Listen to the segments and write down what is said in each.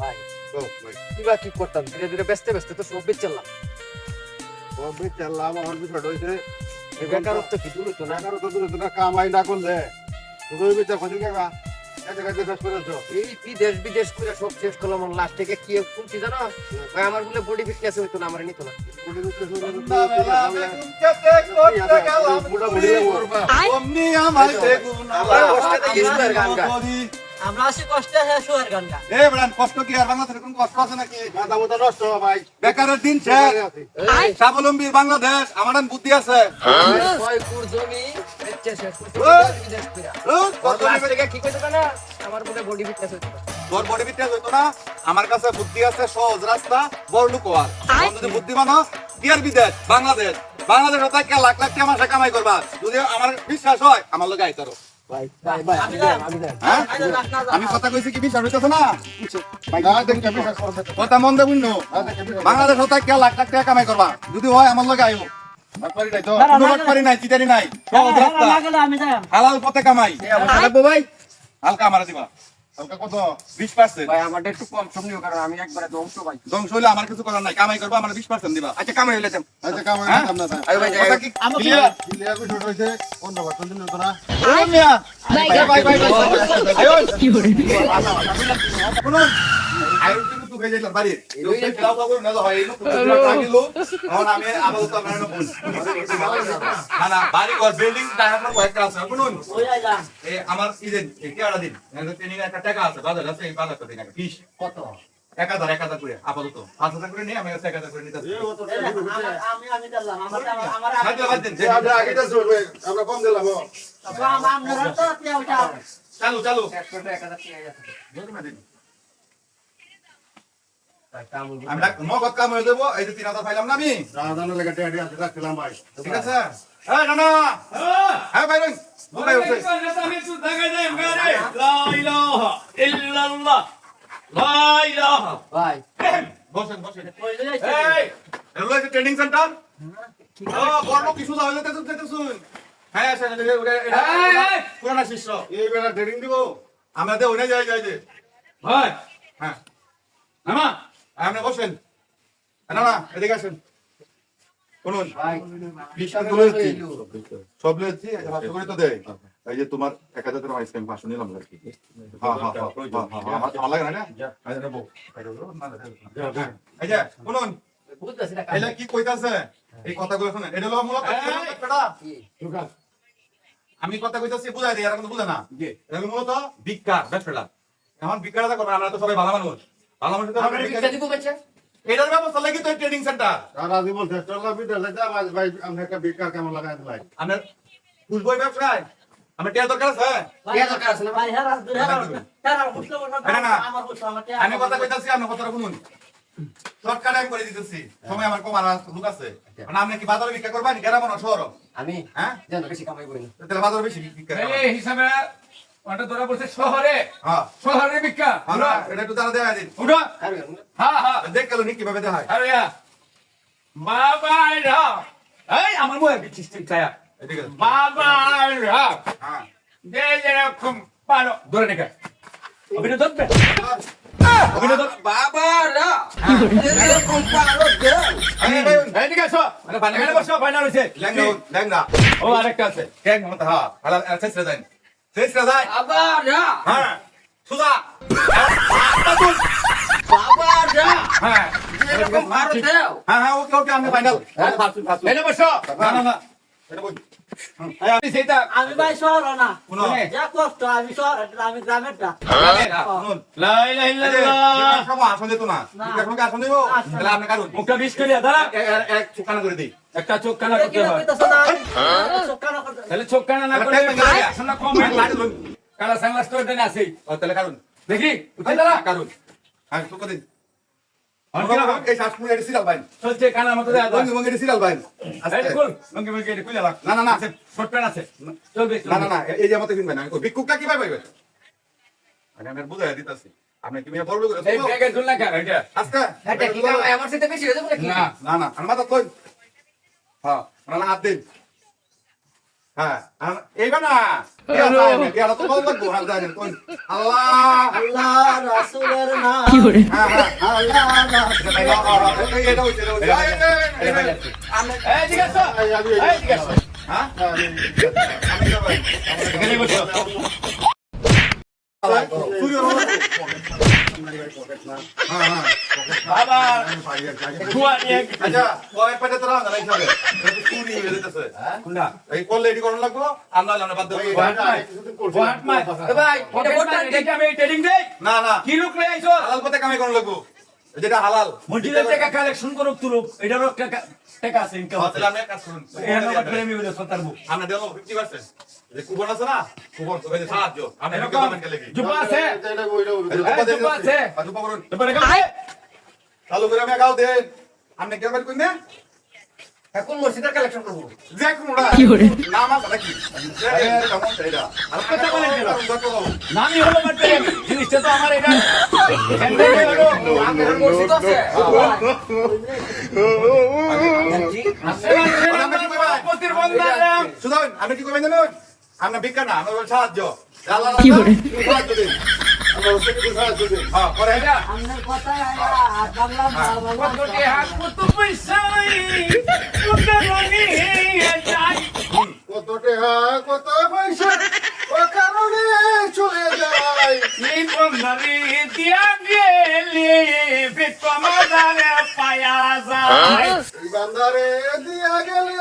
ভাই ভাই কি করতাম? ধীরে ধীরে ব্যস্তে ব্যস্তে তো সব বেচলাম কবে চাললাম আমার বিষয়টা হইছে এই বেকারত্ব কি দূর হতো না? তো দূরে দূরে কামাই না করলে। তুমি বিচার করছি কাকা কাছে কাছে শেষ করেছ এই বিদেশ বিদেশ করে সব শেষ করলাম লাস্ট থেকে। কি শুনছি জানো? ভাই আমার বলে বডি ফিটনেস হইতো না আমার নিত না। বুড়া বুড়ি অমনি আমায় বেগুন আমরা কষ্টে গান। আমরা আছি কষ্টে আছে সুয়ার গান এ বেড়ান কষ্ট কি আর বাংলাদেশের কোন কষ্ট আছে নাকি? মাথা মাথা নষ্ট ভাই। বেকারের দিন শেষ। এই, স্বাবলম্বীর বাংলাদেশ আমার বুদ্ধি আছে। জমি আমার কাছে বুদ্ধি আছে সহজ রাস্তা বড় লোক হওয়ার। তখন যদি বুদ্ধিমান হও বিয়ার বিদেশ বাংলাদেশ। বাংলাদেশ লাখ লাখ টাকা কামাই করবা। যদি আমার বিশ্বাস হয় আমার লোক আই করো ভাই ভাই ভাই আমি হ্যাঁ কথা কইছি কি বিশ্বাস হইতেছে না কথা মন দেবুন না বাংলাদেশ হতে কে লাখ লাখ টাকা কামাই করবা যদি হয় আমার হালাল পথে কামাই ভাই হালকা আমার দিবা হালকা কত বিশ পার্সেন্ট ভাই আমারটা একটু কম সম নিও কারণ আমি একবারে ধ্বংস ভাই ধ্বংস হইলে আমার কিছু করার নাই কামাই করব আমার বিশ পার্সেন্ট দিবা আচ্ছা কামাই হইলে দেন আচ্ছা কামাই হ্যাঁ? না আরে ভাই কথা কি আমাকে- ক্লিয়ার ক্লিয়ার বিষয় হইছে অন্য বাটন তো না ভাই ভাই ভাই গেলে বাড়ি এই যে খেলাও বাবু না এই লোক লাগিল এখন আমি আপাতত আমরা না না বাড়ি ঘর বিল্ডিং টাইম কয়েকটা আছে। শুনুন আমার এই যে কেয়ারা দিন? ট্রেনিং একটা টাকা আছে বাজার আছে এই বাজার দিন ফিস কত? এক হাজার এক হাজার করে আপাতত। পাঁচ হাজার করে নিয়ে আমি এক হাজার করে নিতে এই দেখ, আমার- আমি আমি দিলাম আমার আমার সাহায্য বাদ দিন আমরা আগে তো চলবে আমরা কম দিলাম ও। আমার আমরা তো তুই ওটা চালু চালু। এক হাজার আমরা নগদ কাম হয়ে দেবো এই যে তিন হাজার পাইলাম না আমি। রাজানের লেগে টেডি আছে রাখছিলাম ভাই। ঠিক আছে। হ্যাঁ না না হ্যাঁ ভাই। আছে ট্রেনিং সেন্টার। কিছু হ্যাঁ পুরানা শিষ্য। এই বেলা ট্রেডিং দিব। আমরা দে ওনে যাই যাই যে ভাই। হ্যাঁ। আপনি বসেন। না না এদিকে আসেন। শুনুন সব পাঁচশো করে তো দেয় এই যে তোমার এক হাজার টাকা আইসক্রিম পাঁচশো নিলাম আর কি। হ্যাঁ হ্যাঁ হ্যাঁ আমার লাগে না না এই যে শুনুন বুঝতেছি কি কইতাছে? এই কথাগুলো শুনেন। এটা হলো মূলত আমি কথা কইতাছি বুঝাই দিই আর কিন্তু বুঝে না। এটা মূলত ভিক্ষা ব্যবসাটা এখন ভিক্ষাটা করবে আমরা তো সবাই ভালো মানুষ। ভালো মানুষ তো আমরা আমরা ভিক্ষা দিব বেচে এটার ব্যবস্থা লাগি তো ট্রেনিং সেন্টার। সারা জীবন চেষ্টা করলাম বিদেশ ভাই আমরা একটা বেকার কেমন লাগাই দিলাই আমরা বুঝবই ব্যবসায়। আমরা টিয়া দরকার আছে? কে দরকার আছে না? ভাই হেরা হেরা হেরা না, না। আমার বুঝলো আমি কথা কইতাছি শুনুন। শর্টকাট আমি করে দিতেছি। সময় আমার কম আর লোক আছে। মানে আপনি কি বাজারে ভিক্ষা করবেন? গ্রাম না শহর? আমি হ্যাঁ? জানো বেশি কামাই করি না। তাহলে বাজারে বেশি ভিক্ষা করবেন। এই হিসাবে ওটা শহরে। হ্যাঁ। শহরে ভিক্ষা। এটা একটু তারা দেখাই দিন। উঠো। হ্যাঁ হ্যাঁ। দেখ গেল নি কীভাবে দেখায়। আরে ইয়া। এই আমার মুখে বিচিস ছায়া। এদিকে বাবা রা। হ্যাঁ। যে যেরকম পারো। ধরে নেকে অভিনয় ধরবে? অভিনয় ধর বাবা রা। পারো দে। এই দিকে আসো বসো ফাইনাল ও আরেকটা আছে। মত হ্যাঁ। রে শেষ বাবা হ্যাঁ সুজা বাবা রা হ্যাঁ এরকম পারো দে হ্যাঁ হ্যাঁ ওকে ওকে আমি ফাইনাল ফাসু ফাসু এখানে বসো না না না এটা বল এই সেটা আমি ভাই শহর না শুনো যা কষ্ট আমি শহর আমি গ্রামেরটা শুনুন লা ইলাহা এই যে ইল্লাল্লাহ বিকাশ সভা আসন দিত না না। আসন দিব তাহলে আপনি কারণ মুখটা বিষ করে দাঁড়া এক চুকানা করে দিই একটা চোখ কানা করতে কিনা হয়। কইতাছ চোখ কানা তাহলে চোখ কানা না লাগে। শোনা কম হয়ে। কালা সাংলাস তো দেন আছে ও তাহলে কারণ। দেখি উঠে দাঁড়া। কারণ। হ্যাঁ চুকা দিন আর কি রকম? এই শ্বাস পুরো এর সিরাল বাইন। চলছে কানার মতো দেয়া বঙ্গি বঙ্গি সিরাল বাইন। এই খুল লঙ্গি মঙ্গি এটা খুলে রাখ। না না না। শর্ট প্যান্ট আছে। চলবে না না না এই যে আমাকে কিনবেন আমি কই ভিক্ষুকটা কি পাইবে? আমি আমি বুঝাই দিতাছি। আপনি কি মেয়ে বড় করে আজকে হয়ে না। না আমার মাথা কই হ্যাঁ না না হাত দিন হ্যাঁ এইবার না হ্যাঁ, আল্লাহ আল্লাহ রাসূলের নাম হ্যাঁ, হ্যাঁ, আল্লাহ এই, এই, না, না, কি লোক লই আইছো হালাল পথে কামাই করানো লাগবো। যেটা হালাল। মসজিদের টাকা কালেকশন করুক তুলুক এটারও টাকা টাকা আছে ইনকাম আছে আপনি কাজ করুন। হইল সতারবো আমরা দেবো 50% যে কুপন আছে না কুপন তো এই সাহায্য আপনি এরকম বিজ্ঞাপন কে লেগে আছে? এই এই জুব্বা জুব্বা আছে। আর করুন জুব্বা রেখা চালু করে আমি গাও দেন আপনি কে বের কইনে এখন মসজিদের কালেকশন করব? যে কোনটা নাম আছে নাকি? এই কেমন এটা। আর কথা বলেন কেন? দেখো হলো বাট জিনিসটা তো আমার এটা হ্যান্ডেল হলো আমাদের মসজিদ আছে প্রতির বন্ধারাম শুনুন আপনি কি কইবেন জানেন আমরা ভিক্ষা না আমরা সাহায্য কি করে সাহায্য দিন কত টেহা, কত পয়সা? কারণে দিয়া গেলে পায়া যায়। বান্দারে দিয়া গেলে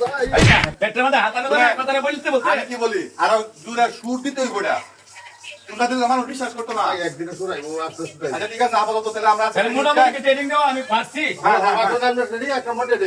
যায়। পেটের মধ্যে হাতানে ধরে কথাটা বলতে বলতে। আমি কি বলি? আর জুরা সুর দিতে হইব এটা। তোমরা দিলে আমার বিশ্বাস করতো না। একদিনে আস্তে আস্তে। আচ্ছা ঠিক আছে আপাতত তাহলে আমরা মোটামুটি ট্রেনিং দেওয়া আমি পারছি। হ্যাঁ হ্যাঁ হ্যাঁ। আমরা একটা দোয়া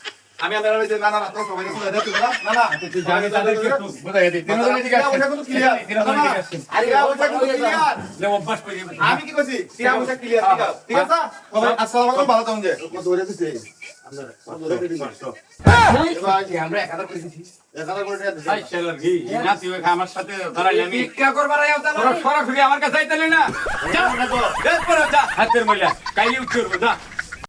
হ্যাঁ, হ্যাঁ হ্যাঁ আমি আপনার ওই যে না না না তোর সবাই শুনে দেখো না না না জানি তাদেরকে একটু বুঝাই দিই তিনজনে ঠিক আছে ক্লিয়ার তিনজনে ঠিক আছে আরে ক্লিয়ার যে অভ্যাস করে আমি কি কইছি টিয়া পয়সা ক্লিয়ার ঠিক আছে ঠিক আছে সবাই আসসালামু আলাইকুম ভালো থাকুন যে কত ধরে দিতে আমরা আমরা দিছি আমার সাথে আমার কাছে না হাতের ময়লা কাইলি যা